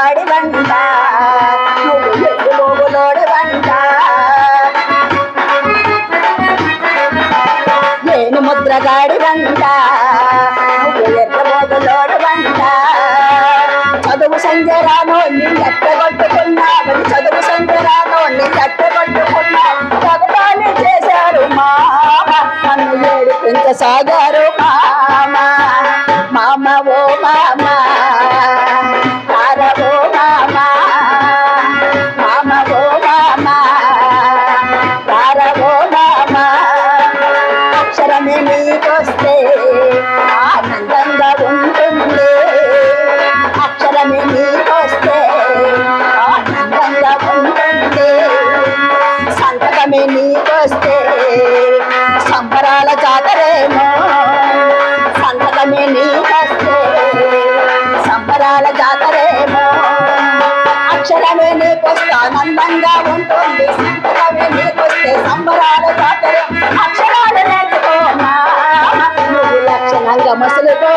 ముద్రగాడి వంట నువ్వు ఎరుగోగులోడి వంట నేను ముద్రగాడి వంట నువ్వు ఎర్రబోగులోడి వంట చదువు సంజరాను నీ ఎట్టగొట్టుకున్నావు చదువు సంజరాను నీ ఎట్టగొట్టుకున్నావు పగపాలు చేశారు మా. నన్ను ఏడిపించసాగారు మా. వస్తే ఆనందంగా ఉంటుంది. అక్షరమే నీకొస్తే ఆనందంగా ఉంటుంది. సంతకమే నీకొస్తే సంబరాల జాతరేమో. సంతకమే నీకొస్తే సంబరాల జాతరేమో. అక్షరమే నీకొస్తే ఆనందంగా ఉంటుంది. సంతకమే నీకొస్తే సంబరాల జాతరేమో. నేర్చుకో